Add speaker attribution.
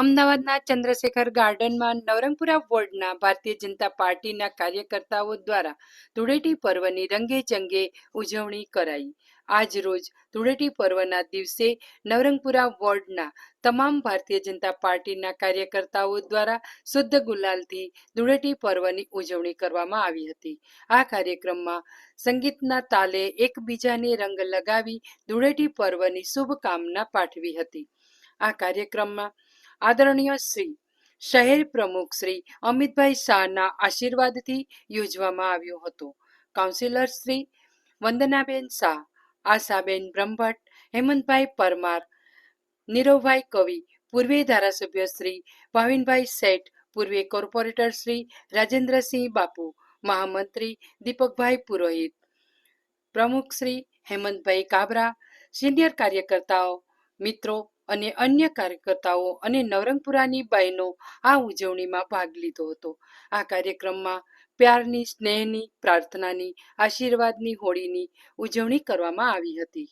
Speaker 1: અમદાવાદના ચંદ્રશેખર ગાર્ડનમાં નવરંગપુરા વોર્ડના ભારતીય જનતા પાર્ટીના કાર્યકર્તાઓ દ્વારા ધૂળેટી પર્વની રંગે ચંગે ઉજવણી કરાઈ. આજ રોજ ધૂળેટી પર્વના દિવસે નવરંગપુરા વોર્ડના તમામ ભારતીય જનતા પાર્ટીના કાર્યકર્તાઓ દ્વારા શુદ્ધ ગુલાલથી ધૂળેટી પર્વની ઉજવણી કરવામાં આવી હતી. આ કાર્યક્રમમાં સંગીતના તાલે એકબીજાને રંગ લગાવી ધૂળેટી પર્વની શુભકામના પાઠવી હતી. આ કાર્યક્રમમાં આદરણીય શ્રી શહેર પ્રમુખ શ્રી અમિતભાઈ શાહના આશીર્વાદથી યોજવામાં આવ્યો હતો. કાઉન્સિલર શ્રી વંદનાબેન શાહ, આશાબેન બ્રહ્મભટ્ટ, હેમંતભાઈ પરમાર, નીરવભાઈ કવિ, પૂર્વે ધારાસભ્ય શ્રી ભાવિનભાઈ શેઠ, પૂર્વે કોર્પોરેટર શ્રી રાજેન્દ્રસિંહ બાપુ, મહામંત્રી દીપકભાઈ પુરોહિત, પ્રમુખ શ્રી હેમંતભાઈ કાબરા, સિનિયર કાર્યકર્તાઓ, મિત્રો અને અન્ય કાર્યકર્તાઓ અને નવરંગપુરાની બહેનો આ ઉજવણીમાં ભાગ લીધો હતો. આ કાર્યક્રમમાં પ્યારની, સ્નેહની, પ્રાર્થનાની, આશીર્વાદની, હોળીની ઉજવણી કરવામાં આવી હતી.